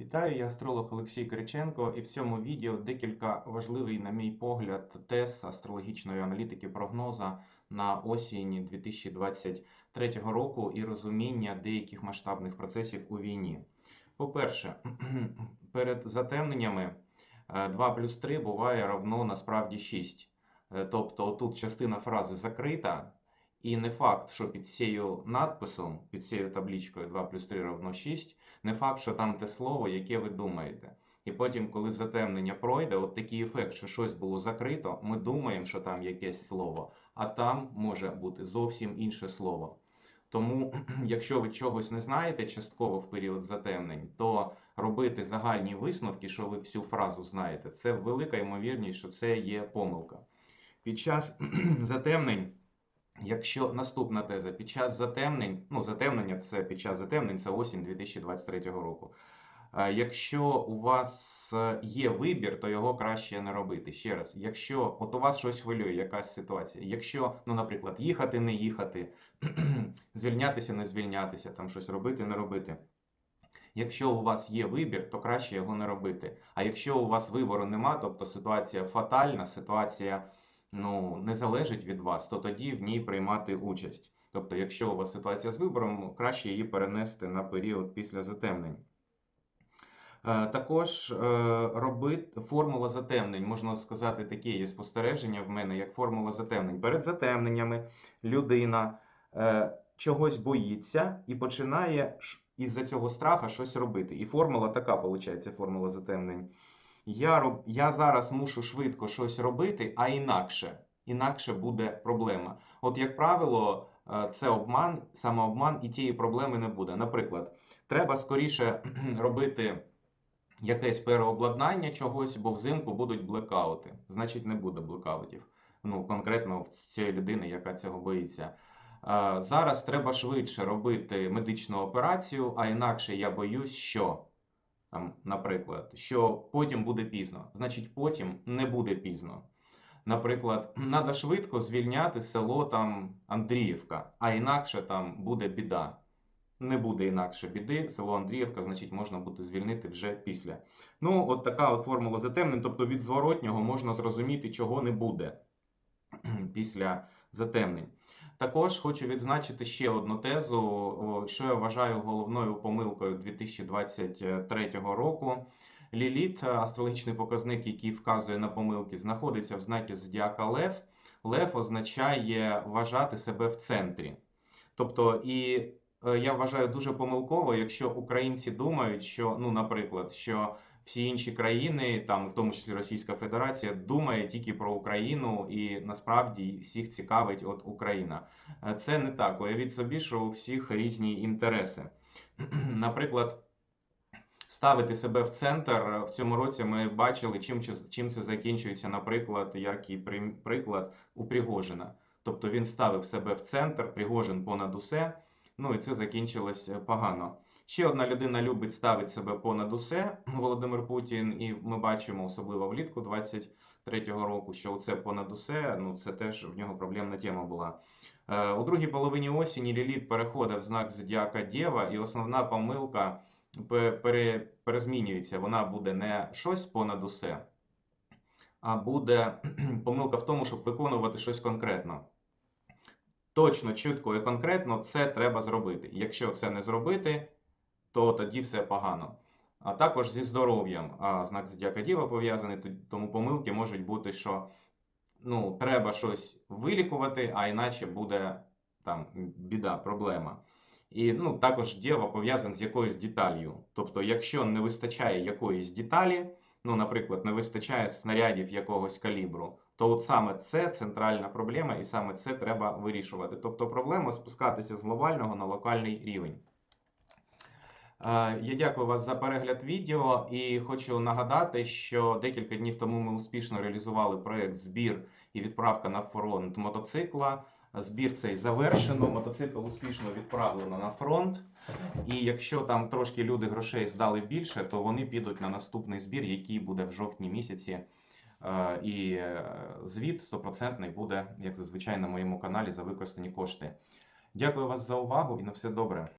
Вітаю, я астролог Олексій Кириченко, і в цьому відео декілька важливих, на мій погляд, тез астрологічної аналітики прогноза на осінь 2023 року і розуміння деяких масштабних процесів у війні. По-перше, перед затемненнями е, 2 плюс 3 буває равно насправді 6. Е, Тобто тут частина фрази закрита, і не факт, що під цією надписом, під цією табличкою 2 плюс 3 равно 6, не факт, що там те слово, яке ви думаєте. І потім, коли затемнення пройде, от такий ефект, що щось було закрито, ми думаємо, що там якесь слово, а там може бути зовсім інше слово. Тому, якщо ви чогось не знаєте частково в період затемнень, то робити загальні висновки, що ви всю фразу знаєте, це велика ймовірність, що це є помилка. Під час затемнень, якщо наступна теза, під час затемнень, ну затемнення це під час затемнень, це осінь 2023 року. Е, Якщо у вас е, є вибір, то його краще не робити. Ще раз, якщо от у вас щось хвилює, якась ситуація, якщо, ну, наприклад, їхати, не їхати, звільнятися, не звільнятися, там щось робити, не робити. Якщо у вас є вибір, то краще його не робити. А якщо у вас вибору нема, тобто ситуація фатальна, ситуація ну, не залежить від вас, то тоді в ній приймати участь. Тобто, якщо у вас ситуація з вибором, краще її перенести на період після затемнень. Е, Також е, робити формула затемнень, можна сказати, таке є спостереження в мене, як формула затемнень. Перед затемненнями людина е, чогось боїться і починає із-за цього страха щось робити. І формула така, виходить, формула затемнень. Я, роб... я зараз мушу швидко щось робити, а інакше, інакше буде проблема. От, як правило, е, це обман, самообман, і тієї проблеми не буде. Наприклад, треба скоріше робити якесь переобладнання чогось, бо взимку будуть блекаути. Значить, не буде блекаутів. Ну, конкретно в цієї людини, яка цього боїться. Е, Зараз треба швидше робити медичну операцію, а інакше я боюсь, що наприклад, що потім буде пізно. Значить, потім не буде пізно. Наприклад, треба швидко звільняти село там Андріївка, а інакше там буде біда. Не буде інакше біди, село Андріївка, значить, можна буде звільнити вже після. Ну, от така от формула затемнень, тобто від зворотнього можна зрозуміти, чого не буде після затемнень. Також хочу відзначити ще одну тезу, що я вважаю головною помилкою 2023 року. Ліліт, астрологічний показник, який вказує на помилки, знаходиться в знакі зодіака Лев. Лев означає вважати себе в центрі. Тобто, і е, я вважаю дуже помилково, якщо українці думають, що, ну, наприклад, що всі інші країни, там, в тому числі Російська Федерація, думає тільки про Україну, і насправді всіх цікавить от Україна. Е, Це не так. Уявіть собі, що у всіх різні інтереси. Наприклад, ставити себе в центр е, в цьому році ми бачили, чим, чим це закінчується, наприклад, яркий приклад у Пригожина. Тобто він ставив себе в центр, Пригожин понад усе, ну і це закінчилось е, погано. Ще одна людина любить ставити себе понад усе, Володимир Путін, і ми бачимо, особливо влітку 23-го року, що це понад усе, ну це теж в нього проблемна тема була. Е, У другій половині осені Ліліт переходить в знак зодіака Дєва, і основна помилка пере, перезмінюється. Вона буде не щось понад усе, а буде помилка в тому, щоб виконувати щось конкретно. Точно, чітко і конкретно це треба зробити. Якщо це не зробити, то тоді все погано. А також зі здоров'ям. Знак зодіака Діва пов'язаний, тому помилки можуть бути, що ну, треба щось вилікувати, а іначе буде там біда, проблема. І ну, також дєва пов'язан з якоюсь деталью. Тобто, якщо не вистачає якоїсь деталі, ну, наприклад, не вистачає снарядів якогось калібру, то от саме це центральна проблема, і саме це треба вирішувати. Тобто проблема спускатися з глобального на локальний рівень. Е, Я дякую вас за перегляд відео і хочу нагадати, що декілька днів тому ми успішно реалізували проєкт збір і відправка на фронт мотоцикла. Збір цей завершено, мотоцикл успішно відправлено на фронт. І якщо там трошки люди грошей здали більше, то вони підуть на наступний збір, який буде в жовтні місяці. Е, І е, звіт стопроцентний буде, як зазвичай, на моєму каналі за використані кошти. Дякую вас за увагу і на все добре.